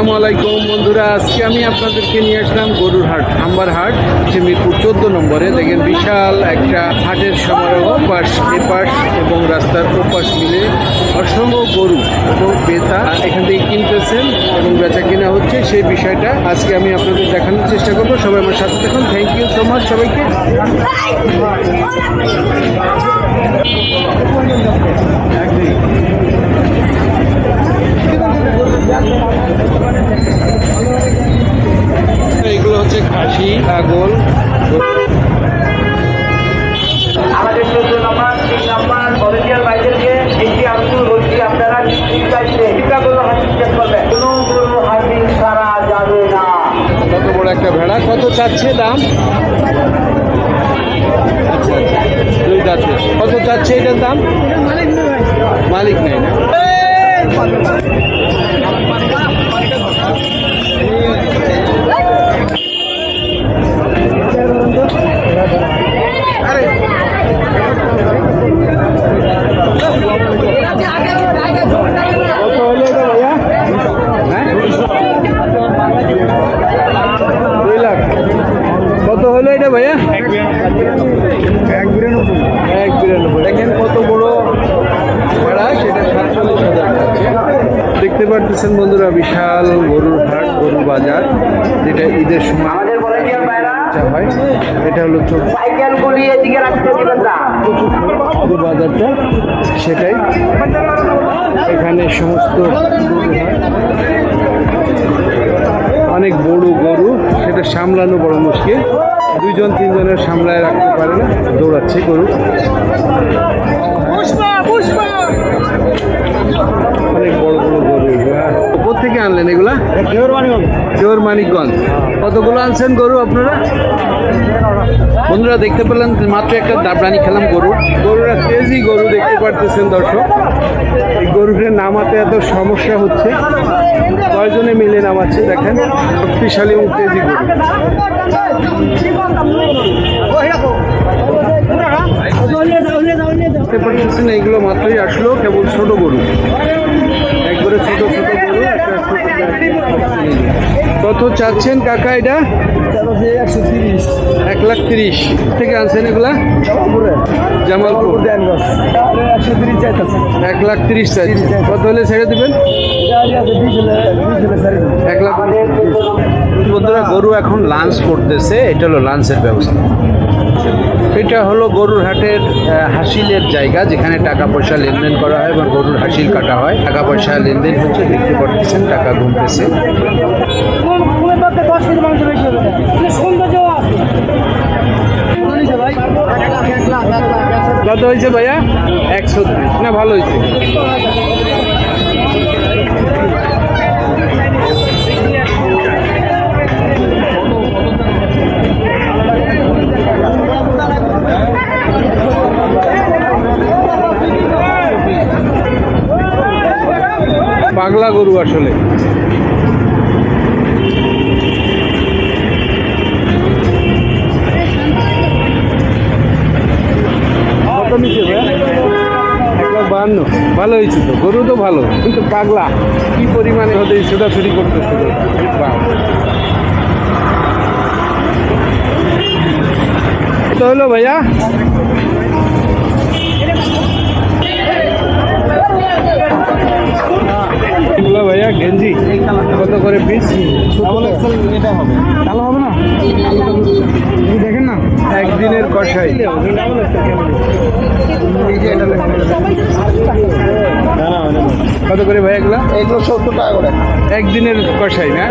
আসসালামু আলাইকুম বন্ধুরা, আজকে আমি আপনাদেরকে নিয়ে আসলাম গরুর হাট হাম্বার হাট হচ্ছে মিরপুর চোদ্দ নম্বরে। দেখেন বিশাল একটা হাটের সমারোহ, পাশ এপাশ এবং রাস্তার ওপাশ মিলে অসংখ্য গরু এবং বেতা এখান থেকে কিনতেছেন এবং বেচা কেনা হচ্ছে। সেই বিষয়টা আজকে আমি আপনাদের দেখানোর চেষ্টা করব। সবাই আমার সাথে দেখুন থ্যাংক ইউ সো মাচ সবাইকে। এগুলো হচ্ছে খাসি ছাগল। আমাদের চোদ্দ নম্বর তিন নম্বর ভলেন্টিয়ার ভাইদেরকে একটি আন্দোলন বলছি আপনারা চাইছে টিকাগুলো হাসিল চেক করবেন কোনো কোনো ছাড়া যাবে না। কত বড় একটা ভেড়া কত চাচ্ছে দাম? দুই দাঁতে কত চাচ্ছে এটার দাম? মালিক নেই না কত হলো এটা ভাইয়া হ্যাঁ দুই লাখ কত হলো এটা ভাইয়া এক বিরানব্বই এক বিরানব্বই দেখেন কত বড় ভাড়া সেটা সাতচল্লিশ হাজার টাকা দেখতে পারতেছেন বন্ধুরা বিশাল গরুর হাট গরুর বাজার যেটা ঈদের সময় হয়। এটা হলো চোখ সাইকেলগুলি এদিকে রাখতে দিবেন না। যে বাজারটা সেটাই। এখানে সমস্ত অনেক বড় গরু সেটা সামলানো বড় মুশকিল। দুইজন তিনজনের সামলায় রাখতে পারে না দৌড়াচ্ছে গরু। অনেক বড় বড় গরু এগুলা থেকে আনলেন এগুলা জোর মানিকগঞ্জ। কতগুলো আনছেন গরু আপনারা? বন্ধুরা দেখতে পেলেন মাত্র একটা দাবরানি খেলাম গরু। গরুরা তেজি গরু দেখতে পারতেছেন দর্শক। এই গরুকে নামাতে এত সমস্যা হচ্ছে। কয়জনে মিলে নামাচ্ছে দেখেন। শক্তিশালী এবং তেজি গরু। দেখতে এইগুলো মাত্রই আসলো কেবল ছোট গরু। একবারে ছোট ছোট গরু, একটা ছোট কত চাচ্ছেন কাকা এটা? এক লাখ তিরিশ। থেকে আনছেন এগুলা? জামালপুর। এক লাখ তিরিশ কত হলে ছেড়ে দেবেন? এক লাখ বন্ধুরা, গরু এখন লাঞ্চ করতেছে। এটা হলো লাঞ্চের ব্যবস্থা। এটা হলো গরুর হাটের হাসিলের জায়গা, যেখানে টাকা পয়সা লেনদেন করা হয় এবং গরুর হাসিল কাটা হয়। টাকা পয়সা লেনদেন হচ্ছে দেখতে পাচ্ছেন টাকা ঘুমতেছে হয়েছে ভাইয়া? একশো ত্রিশ না ভালো হয়েছে। পাগলা গরু আসলে। কত নিচে ভাইয়া এক লাখ বাহান্ন ভালো হয়েছে তো গরু তো ভালো কিন্তু পাগলা। কি পরিমাণে হতে ছোটাছুটি করতেছে। কত হলো ভাইয়া। এগুলো ভাইয়া গেঞ্জি। কত করে পিস? হবে না? একদিনের কষাই। কত করে ভাই এগুলা? এগুলো সত্তর টাকা করে। একদিনের কষাই না?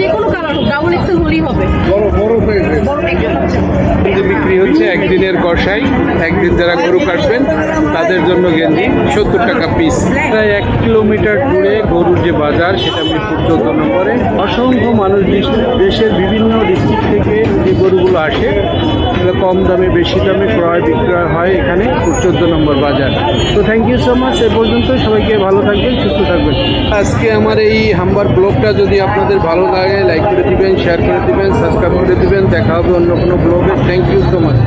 যে কোনো কালার হোক ডাবল এক্সেল হলেই হবে। বড় বড় সাইজের বড় একটা হচ্ছে গেঞ্জি বিক্রি হচ্ছে একদিনের কষাই। একদিন যারা গরু কাটবেন তাদের জন্য গেঞ্জি সত্তর টাকা পিস প্রায় এক কিলোমিটার দূরে গরুর যে বাজার সেটা মিরপুর চোদ্দ নম্বরে। অসংখ্য মানুষ দেশের বিভিন্ন যে গরুগুলো আসে কম দামে, বেশি দামে ক্রয় বিক্রয় হয় এখানে চোদ্দ নম্বর বাজার। তো থ্যাংক ইউ সো মাচ এ পর্যন্ত সবাইকে ভালো থাকবেন, সুস্থ থাকবেন। আজকে আমার এই হাম্বার ব্লগটা যদি আপনাদের ভালো লাগে লাইক করে দিবেন শেয়ার করে দিবেন সাবস্ক্রাইব করে দিবেন, দেখা হবে অন্য কোনো ব্লগে। Thank you so much